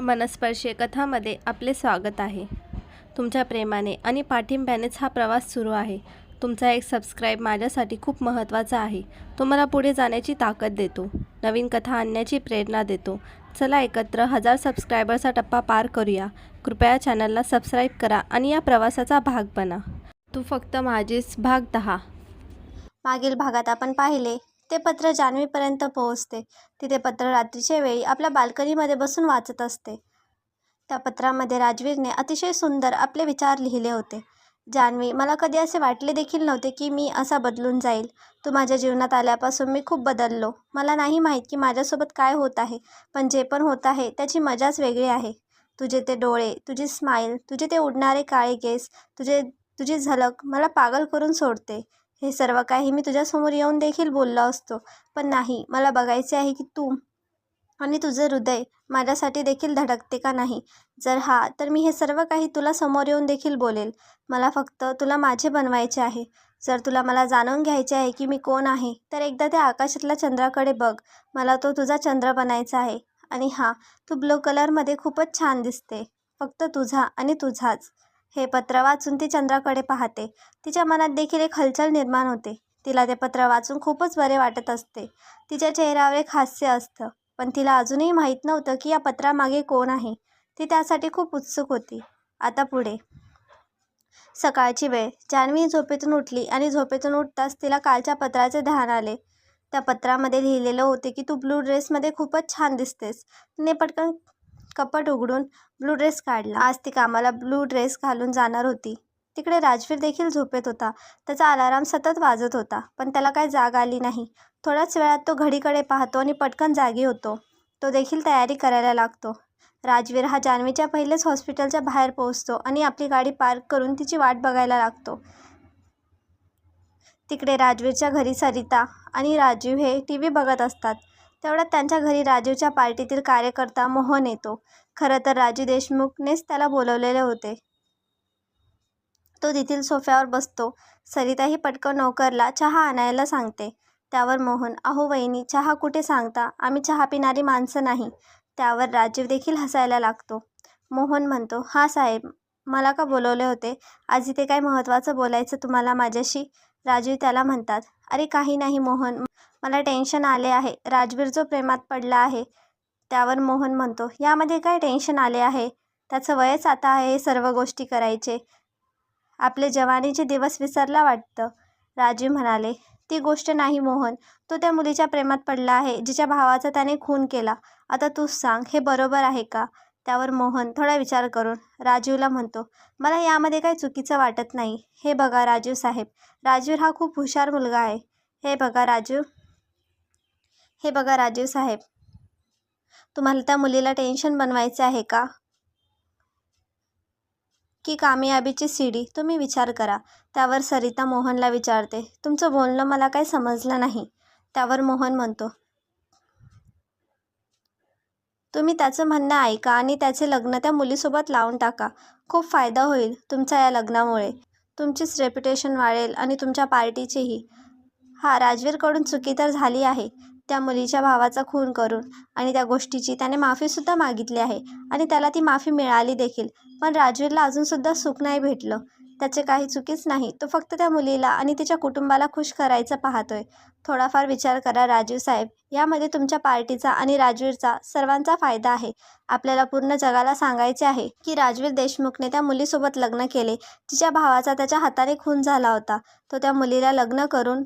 मनस्पर्शी कथामध्ये आपले स्वागत आहे. तुमच्या प्रेमाने आणि पाठिंब्यानेच हा प्रवास सुरू आहे. तुमचा एक सबस्क्राईब माझ्यासाठी खूप महत्त्वाचा आहे. तो मला पुढे जाण्याची ताकद देतो. नवीन कथा आणण्याची प्रेरणा देतो. चला एकत्र हजार सबस्क्रायबरचा टप्पा पार करूया. कृपया चॅनलला सबस्क्राईब करा आणि या प्रवासाचा भाग बना. तू फक्त माझीच भाग दहा. मागील भागात आपण पाहिले. ते पत्र जान्हवीपर्यंत पोहोचते. तिथे पत्र रात्रीच्या वेळी आपल्या बाल्कनीमध्ये बसून वाचत असते. त्या पत्रामध्ये राजवीरने अतिशय सुंदर आपले विचार लिहिले होते. जान्हवी मला कधी असे वाटले देखील नव्हते की मी असा बदलून जाईल. तू माझ्या जीवनात आल्यापासून मी खूप बदललो. मला नाही माहीत की माझ्यासोबत काय होत आहे पण जे पण होत आहे त्याची मजाच वेगळी आहे. तुझे ते डोळे तुझी स्माईल तुझे ते उडणारे काळे केस तुझे तुझी झलक मला पागल करून सोडते. हे सर्व काही मी तुझ्यासमोर येऊन देखील बोललो असतो. पण नाही मला बघायचे आहे की तू आणि तुझं हृदय माझ्यासाठी देखील धडकते का नाही? जर हा तर मी हे सर्व काही तुला समोर येऊन देखील बोलेल. मला फक्त तुला माझे बनवायचे आहे. जर तुला मला जाणून घ्यायचे आहे की मी कोण आहे तर एकदा त्या आकाशातल्या चंद्राकडे बघ. मला तो तुझा चंद्र बनायचा आहे. आणि हां तू ब्लू कलरमध्ये खूपच छान दिसते. फक्त तुझा आणि तुझाच. हे पत्र वाचून ती चंद्राकडे पाहते. तिच्या मनात देखील एक हलचल निर्माण होते. तिला ते पत्र वाचून खूपच बरे वाटत असते. तिच्या चेहऱ्यावर एक हास्य असतं. पण तिला अजूनही माहीत नव्हतं की या पत्रामागे कोण आहे. ती त्यासाठी खूप उत्सुक होती. आता पुढे. सकाळची वेळ. जान्हवी झोपेतून उठली आणि झोपेतून उठताच तिला कालच्या पत्राचे ध्यान आले. त्या पत्रामध्ये लिहिलेलं होते की तू ब्लू ड्रेसमध्ये खूपच छान दिसतेस. तिने पटकन कपाट उघडून ब्लू ड्रेस काढला. आज ती कामाला ब्लू ड्रेस घालून जाणार होती. तिकडे राजवीर देखील झोपेत होता. त्याचा अलाराम सतत वाजत होता पण त्याला काय जाग आली नाही. थोड्याच वेळात तो घडीकडे पाहतो आणि पटकन जागी होतो. तो देखील तयारी करायला लागतो. राजवीर हा जान्हवीच्या पहिलेच हॉस्पिटलच्या बाहेर पोहोचतो आणि आपली गाडी पार्क करून तिची वाट बघायला लागतो. तिकडे राजवीरच्या घरी सरिता आणि राजीव हे टी व्ही बघत असतात. तेवढ्यात त्यांच्या घरी राजीवच्या पार्टीतील कार्यकर्ता मोहन येतो. खरं तर राजू देशमुखनेच त्याला बोलवलेले होते. तो तेथील सोफ्यावर बसतो. सरिताही पटकन नोकरला चहा आणायला सांगते. त्यावर मोहन अहो वहिनी चहा कुठे सांगता? आम्ही चहा पिणारी माणसं नाही. त्यावर राजीव देखील हसायला लागतो. मोहन म्हणतो हां साहेब मला का बोलवले होते? आज इथे काय महत्त्वाचं बोलायचं तुम्हाला माझ्याशी? राजीव त्याला म्हणतात अरे काही नाही मोहन मला टेन्शन आले आहे. राजवीर जो प्रेमात पडला आहे त्यावर मोहन म्हणतो यामध्ये काय टेन्शन आले आहे? त्याचं वयच आता आहे हे सर्व गोष्टी करायचे. आपले जवानीचे दिवस विसरला वाटतं. राजीव म्हणाले ती गोष्ट नाही मोहन. तो त्या मुलीच्या प्रेमात पडला आहे जिच्या भावाचा त्याने खून केला. आता तू सांग हे बरोबर आहे का? त्यावर मोहन थोडा विचार करून राजीवला म्हणतो मला यामध्ये काही चुकीचं वाटत नाही. हे बघा राजीव साहेब. राजीव हा खूप हुशार मुलगा आहे. हे बघा राजीव. हे बघा राजीव साहेब. तुम्हाला त्या मुलीला टेन्शन बनवायचे आहे का? की कामयाबीची सीडी तुम्ही विचार करा. त्यावर सरिता मोहनला विचारते तुमचं बोलणं मला काही समजलं नाही. त्यावर मोहन म्हणतो तुम्ही त्याचं म्हणणं ऐका आणि त्याचे लग्न त्या मुलीसोबत लावून टाका. खूप फायदा होईल तुमच्या या लग्नामुळे. तुमचीच रेप्युटेशन वाढेल आणि तुमच्या पार्टीचीही. हा राजवीरकडून चुकी तर झाली आहे. त्या मुलीच्या भावाचा खून करून आणि त्या गोष्टीची त्याने माफीसुद्धा मागितली आहे आणि त्याला ती माफी मिळाली देखील. पण राजवीरला अजूनसुद्धा सुख नाही भेटलं. त्याचे काही चुकीच नाही. तो फक्त त्या मुलीला आणि तिच्या कुटुंबाला खुश करायचं पाहतोय. थोडाफार विचार करा राजीव साहेब. यामध्ये तुमच्या पार्टीचा आणि राजवीरचा सर्वांचा फायदा आहे. आपल्याला पूर्ण जगाला सांगायचे आहे की राजवीर देशमुखने त्या मुलीसोबत लग्न केले. तिच्या भावाचा त्याच्या हाताने खून झाला होता. तो त्या मुलीला लग्न करून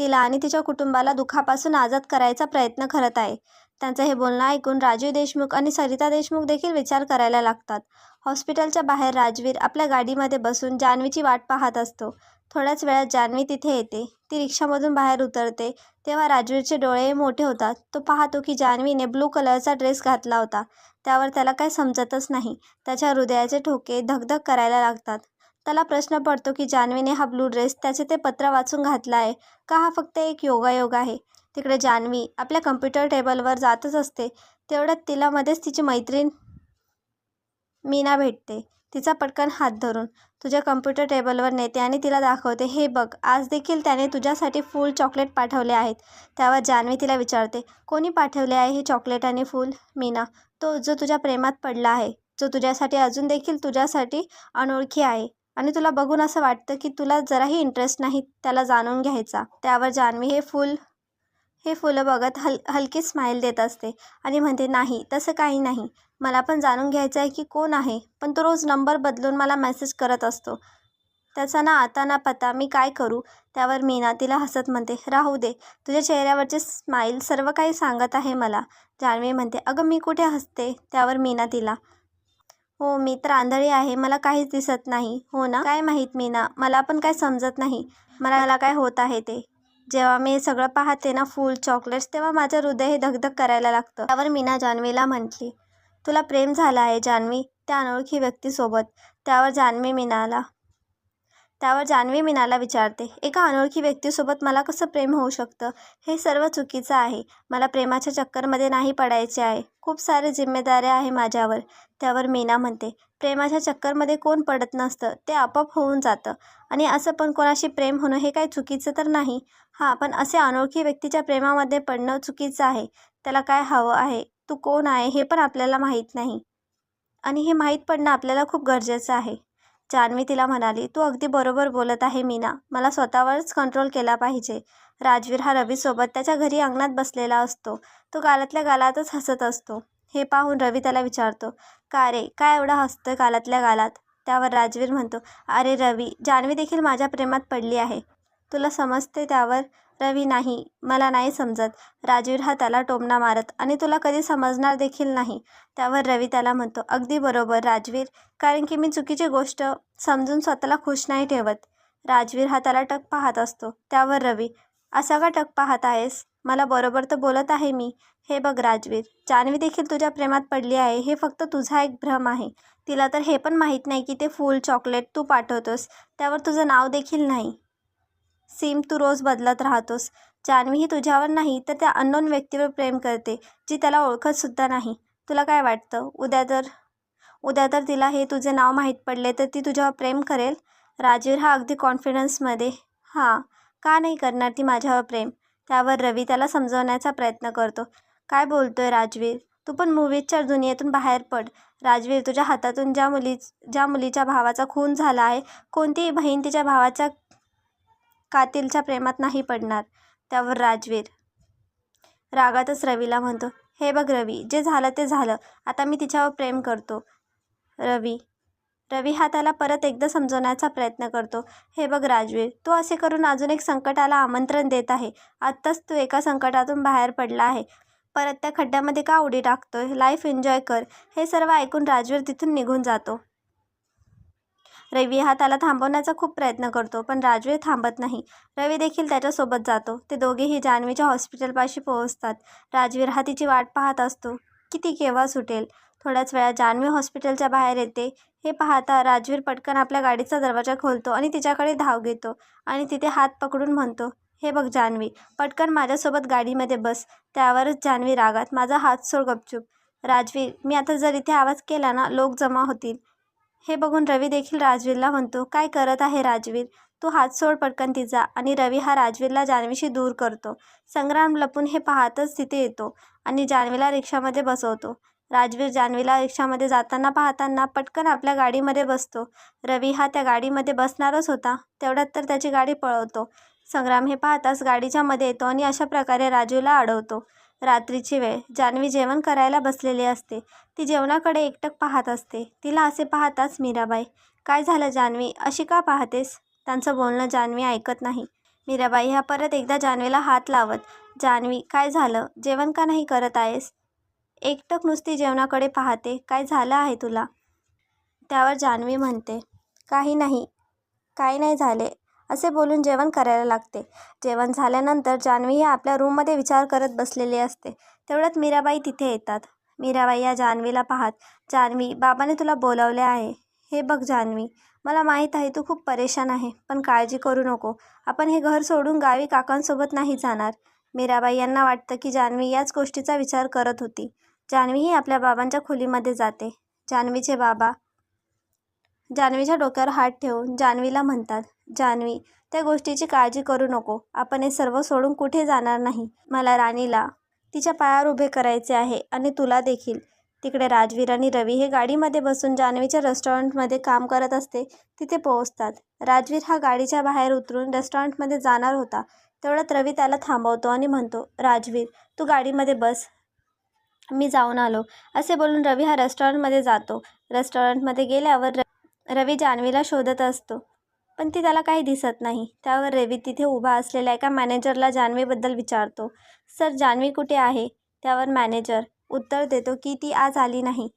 तिला आणि तिच्या कुटुंबाला दुःखापासून आजाद करायचा प्रयत्न करत आहे. त्यांचं हे बोलणं ऐकून राजीव देशमुख आणि सरिता देशमुख देखील विचार करायला लागतात. हॉस्पिटलच्या बाहेर राजवीर आपल्या गाडीमध्ये बसून जान्हवीची वाट पाहत असतो. थोड्याच वेळात जान्हवी तिथे येते. ती रिक्षामधून बाहेर उतरते. तेव्हा राजवीरचे डोळे मोठे होतात. तो पाहतो की जान्हवीने ब्लू कलरचा ड्रेस घातला होता. त्यावर त्याला काही समजतच नाही. त्याच्या हृदयाचे ठोके धगधग करायला लागतात. त्याला प्रश्न पडतो की जान्हवीने हा ब्लू ड्रेस त्याचे ते पत्र वाचून घातला आहे का? हा फक्त एक योगायोग आहे. तिकडे जान्हवी आपल्या कम्प्युटर टेबलवर जातच असते. तेवढ्यात तिला मध्येच तिची मैत्रीण मीना भेटते. तिचा पटकन हात धरून. तुझ्या कम्प्युटर टेबलवर नेते आणि तिला दाखवते हे बघ आज देखील त्याने तुझ्यासाठी फूल चॉकलेट पाठवले आहेत. त्यावर जान्हवी तिला विचारते कोणी पाठवले आहे हे चॉकलेट आणि फूल मीना? तो जो तुझ्या प्रेमात पडला आहे जो तुझ्यासाठी अजून देखील तुझ्यासाठी अनोळखी आहे. आणि तुला बघून असं वाटतं की तुला जराही इंटरेस्ट नाही त्याला जाणून घ्यायचा. त्यावर जान्हवी हे फूल हे फुलं बघत हल हलकी स्माईल देत असते. आणि म्हणते नाही तसं काही नाही. मला पण जाणून घ्यायचं आहे की कोण आहे. पण तो रोज नंबर बदलून मला मेसेज करत असतो. त्याचा ना आता ना पता मी काय करू? त्यावर मीना तिला हसत म्हणते राहू दे. तुझ्या चेहऱ्यावरचे स्माईल सर्व काही सांगत आहे मला. जान्हवी म्हणते अगं मी कुठे हसते? त्यावर मीना तिला हो मी तर आंधळी आहे. मला काहीच दिसत नाही. हो ना? काय माहीत मीना? मला पण काय समजत नाही. मला मला काय होत आहे ते? जेव्हा मी सगळं पाहते ना फूल चॉकलेट्स तेव्हा माझं हृदय हे धगधग करायला लागतं. त्यावर मीना जान्हवीला म्हटली तुला प्रेम झालं आहे जान्हवी? त्या अनोळखी व्यक्तीसोबत. त्यावर जान्हवी मीनाला त्यावर जान्हवी मीनाला विचारते एका अनोळखी व्यक्तीसोबत मला कसं प्रेम होऊ शकतं? हे सर्व चुकीचं आहे. मला प्रेमाच्या चक्करमध्ये नाही पडायचे आहे. खूप सारे जिम्मेदाऱ्या आहे माझ्यावर. त्यावर मीना म्हणते प्रेमाच्या चक्करमध्ये कोण पडत नसतं? ते आपोआप होऊन जातं. आणि असं पण कोणाशी प्रेम होणं हे काही चुकीचं तर नाही. हां पण असे अनोळखी व्यक्तीच्या प्रेमामध्ये पडणं चुकीचं आहे. त्याला काय हवं आहे? तू कोण आहे हे पण आपल्याला माहीत नाही. आणि हे माहीत पडणं आपल्याला खूप गरजेचं आहे. जान्हवी तिला म्हणाली तू अगदी बरोबर बोलत आहे मीना. मला स्वतःवरच कंट्रोल केला पाहिजे. राजवीर हा रवीसोबत त्याच्या घरी अंगणात बसलेला असतो. तो गालातल्या गालातच हसत असतो. हे पाहून रवी त्याला विचारतो का रे? काय एवढा हसतोय गालातल्या गालात? त्यावर राजवीर म्हणतो अरे रवी जान्हवी देखील माझ्या प्रेमात पडली आहे. तुला समजते त्यावर? रवी नाही. मला नाही समजत. राजवीर हा त्याला टोमणा मारत आणि तुला कधी समजणार देखील नाही. त्यावर रवी त्याला म्हणतो अगदी बरोबर राजवीर. कारण की मी चुकीची गोष्ट समजून स्वतःला खुश नाही ठेवत. राजवीर हा त्याला टक पाहत असतो. त्यावर रवी असा का टक पाहत आहेस? मला बरोबर तर बोलत आहे मी. हे बघ राजवीर जान्हवी देखील तुझ्या प्रेमात पडली आहे. हे फक्त तुझा एक भ्रम आहे. तिला तर हे पण माहीत नाही की ते फूल चॉकलेट तू पाठवतोस. त्यावर तुझं नाव देखील नाही. सिम तू रोज बदलत राहतोस. जान्हवी ही तुझ्यावर नाही तर त्या अननोन व्यक्तीवर प्रेम करते जी त्याला ओळखतसुद्धा नाही. तुला काय वाटतं? उद्या तर उद्या तर तिला हे तुझे नाव माहीत पडले तर ती तुझ्यावर प्रेम करेल? राजवीर हा अगदी कॉन्फिडन्समध्ये हां का नाही करणार ती माझ्यावर प्रेम? त्यावर रवी त्याला समजवण्याचा प्रयत्न करतो. काय बोलतोय राजवीर? तू पण मूवीजच्या दुनियेतून बाहेर पड. राजवीर तुझ्या हातातून ज्या मुली ज्या मुलीच्या भावाचा खून झाला आहे कोणतीही बहीण तिच्या भावाच्या कातिलच्या प्रेमात नाही पडणार त्यावर राजवीर. रागातच रवीला म्हणतो हे बघ रवी जे झालं ते झालं आता मी तिच्यावर प्रेम करतो. रवी रवी हा त्याला परत एकदा समजवण्याचा प्रयत्न करतो. हे बघ राजवीर तू असे करून अजून एक संकटाला आमंत्रण देत आहे. आत्ताच तू एका संकटातून बाहेर पडला आहे. परत त्या खड्ड्यामध्ये का उडी टाकतोय? लाईफ एन्जॉय कर. हे सर्व ऐकून राजवीर तिथून निघून जातो. रवी हा त्याला थांबवण्याचा खूप प्रयत्न करतो पण राजवीर थांबत नाही. रवी देखील त्याच्यासोबत जातो. ते दोघेही जान्हवीच्या हॉस्पिटलपाशी पोहोचतात. राजवीर हा तिची वाट पाहत असतो की ती केव्हा सुटेल? थोड्याच वेळा जान्हवी हॉस्पिटलच्या बाहेर येते. हे पाहता राजवीर पटकन आपल्या गाडीचा दरवाजा खोलतो आणि तिच्याकडे धाव घेतो आणि तिथे हात पकडून म्हणतो हे बघ जान्हवी पटकन माझ्यासोबत गाडीमध्ये बस. त्यावरच जान्हवी रागात माझा हात सोड गपचूप. राजवीर मी आता जर इथे आवाज केला ना लोक जमा होतील. हे बघून रवी देखील राजवीरला म्हणतो काय करत आहे राजवीर? तू हात सोड पटकन तिचा. आणि रवी हा राजवीरला जान्हवीशी दूर करतो. संग्राम लपून हे पाहतच तिथे येतो आणि जान्हवीला रिक्षामध्ये बसवतो. राजवीर जान्हवीला रिक्षामध्ये जाताना पाहताना पटकन आपल्या गाडीमध्ये बसतो. रवी हा त्या गाडीमध्ये बसणारच होता तेवढ्यात तर त्याची गाडी पळवतो. संग्राम हे पाहताच गाडीच्या मध्ये येतो आणि अशा प्रकारे राजूला अडवतो रात्रीची वेळ. जान्हवी जेवण करायला बसलेली असते. ती जेवणाकडे एकटक पाहत असते. तिला असे पाहताच मीराबाई काय झालं जान्हवी अशी का पाहतेस? त्यांचं बोलणं जान्हवी ऐकत नाही. मीराबाई ह्या परत एकदा जान्हवीला हात लावत. जान्हवी काय झालं? जेवण का नाही करत आहेस? एकटक नुसती जेवणाकडे पाहते. काय झालं आहे तुला? त्यावर जान्हवी म्हणते. काही नाही. काही नाही झाले. असे बोलून जेवण करायला लागते. जेवण झाल्यानंतर जान्हवी ही आपल्या रूममध्ये विचार करत बसलेली असते. तेवढ्यात मीराबाई तिथे येतात. मीराबाई या जान्हवीला पाहत जान्हवी बाबाने तुला बोलावले आहे. हे बघ जान्हवी मला माहीत आहे तू खूप परेशान आहे पण काळजी करू नको. आपण हे घर सोडून गावी काकांसोबत नाही जाणार. मीराबाई यांना वाटतं की जान्हवी याच गोष्टीचा विचार करत होती. जान्हवीही आपल्या बाबांच्या खोलीमध्ये जाते. जान्हवीचे बाबा जान्हवीच्या डोक्यावर हात ठेवून जान्हवीला म्हणतात जान्हवी त्या गोष्टीची काळजी करू नको. आपण हे सर्व सोडून कुठे जाणार नाही? मला राणीला तिच्या पायावर उभे करायचे आहे आणि तुला देखील. तिकडे राजवीर आणि रवी हे गाडीमध्ये बसून जान्हवीच्या रेस्टॉरंटमध्ये काम करत असते. तिथे पोहोचतात. राजवीर हा गाडीच्या बाहेर उतरून रेस्टॉरंटमध्ये जाणार होता. तेवढ्यात रवी त्याला थांबवतो आणि म्हणतो राजवीर तू गाडीमध्ये बस. मी जाऊन आलो. असे बोलून रवी हा रेस्टॉरंटमध्ये जातो. रेस्टॉरंटमध्ये गेल्यावर रवी जान्हवीला शोधत असतो. पण ती त्याला काही दिसत नाही. त्यावर रवी तिथे उभा असलेल्या एका मॅनेजरला जान्हवीबद्दल विचारतो. सर जान्हवी कुठे आहे? त्यावर मॅनेजर उत्तर देतो की ती आज आली नाही.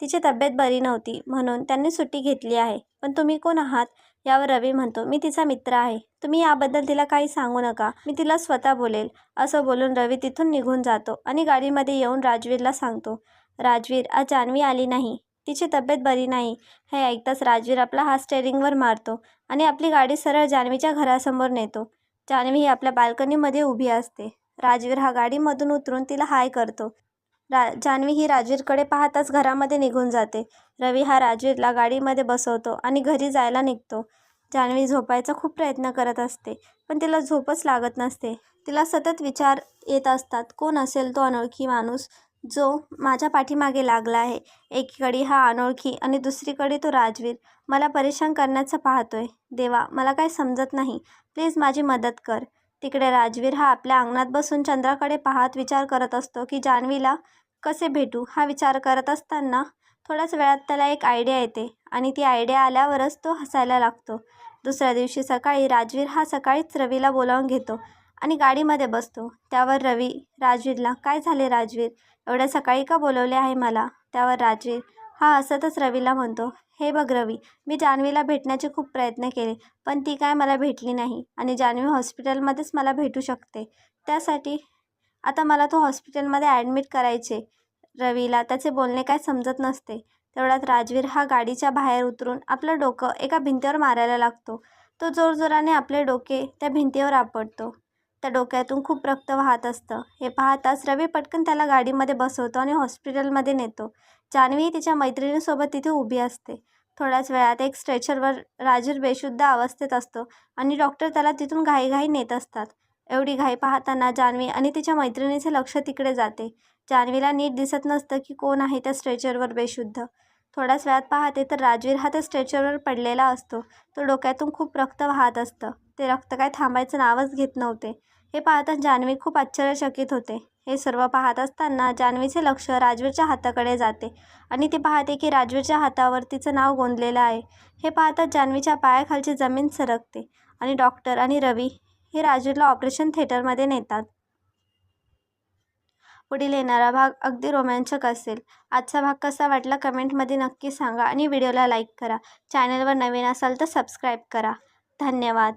तिची तब्येत बरी नव्हती. म्हणून त्यांनी सुट्टी घेतली आहे. पण तुम्ही कोण आहात? यावर रवी म्हणतो मी तिचा मित्र आहे. तुम्ही याबद्दल तिला काही सांगू नका. मी तिला स्वतः बोलेल. असं बोलून रवी तिथून निघून जातो आणि गाडीमध्ये येऊन राजवीरला सांगतो राजवीर आज जान्हवी आली नाही. तिची तब्येत बरी नाही. हे ऐकताच राजवीर आपला हात स्टेरिंगवर मारतो आणि आपली गाडी सरळ जान्हवीच्या घरासमोर नेतो. जान्हवी ही आपल्या बाल्कनीमध्ये उभी असते. राजवीर हा गाडीमधून उतरून तिला हाय करतो. रा जान्हवी ही राजवीरकडे पाहताच घरामध्ये निघून जाते. रवी हा राजवीरला गाडीमध्ये बसवतो आणि घरी जायला निघतो. जान्हवी झोपायचा खूप प्रयत्न करत असते पण तिला झोपच लागत नसते. तिला सतत विचार येत असतात कोण असेल तो अनोळखी माणूस? जो माझ्या पाठीमागे लागला आहे. एकीकडे हा अनोळखी आणि दुसरीकडे तो राजवीर. मला परेशान करण्याचं पाहतोय. देवा मला काय समजत नाही. प्लीज माझी मदत कर. तिकडे राजवीर हा आपल्या अंगणात बसून चंद्राकडे पाहत विचार करत असतो की जान्हवीला कसे भेटू? हा विचार करत असताना थोड्याच वेळात त्याला एक आयडिया येते आणि ती आयडिया आल्यावरच तो हसायला लागतो. दुसऱ्या दिवशी सकाळी राजवीर हा सकाळीच रवीला बोलावून घेतो आणि गाडीमध्ये बसतो. त्यावर रवी राजवीरला काय झाले राजवीर? एवढ्या सकाळी का बोलवले आहे मला? त्यावर राजवीर हा असतच रवीला म्हणतो. हे बघ रवी मी जान्हवीला भेटण्याचे खूप प्रयत्न केले पण ती काय मला भेटली नाही आणि जान्हवी हॉस्पिटलमध्येच मला भेटू शकते. त्यासाठी आता मला तो हॉस्पिटलमध्ये ॲडमिट करायचे. रवीला त्याचे बोलणे काय समजत नसते. तेवढ्यात राजवीर हा गाडीच्या बाहेर उतरून आपलं डोकं एका भिंतीवर मारायला लागतो. तो जोरजोराने आपले डोके त्या भिंतीवर आपटतो. त्या डोक्यातून खूप रक्त वाहत असतं. हे पाहताच रवी पटकन त्याला गाडीमध्ये बसवतो आणि हॉस्पिटलमध्ये नेतो. जान्हवी तिच्या मैत्रिणीसोबत तिथे उभी असते. थोड्याच वेळात एक स्ट्रेचरवर राजूर बेशुद्ध अवस्थेत असतो आणि डॉक्टर त्याला तिथून घाईघाई नेत असतात. एवढी घाई पाहताना जान्हवी आणि तिच्या मैत्रिणीचे लक्ष तिकडे जाते. जान्हवीला नीट दिसत नसतं की कोण आहे त्या स्ट्रेचरवर बेशुद्ध. थोड्याच वेळात पाहते तर राजवीर हा त्या स्ट्रेचरवर पडलेला असतो. तो डोक्यातून खूप रक्त वाहत असतं. ते रक्त काय थांबायचं नावच घेत नव्हते. हे पाहताच जान्हवी खूप आश्चर्यचकित होते. हे सर्व पाहत असताना जान्हवीचे लक्ष राजवीरच्या हाताकडे जाते आणि ती पाहते की राजवीरच्या हातावर तिचं नाव गोंदलेलं आहे. हे पाहताच जान्हवीच्या पायाखालची जमीन सरकते आणि डॉक्टर आणि रवी हे राजवीरला ऑपरेशन थिएटरमध्ये नेतात. पुढील येणारा भाग अगदी रोमांचक असेल. आजचा भाग कसा वाटला कमेंटमध्ये नक्की सांगा आणि व्हिडिओला लाईक करा. चॅनलवर नवीन असाल तर सबस्क्राईब करा. धन्यवाद.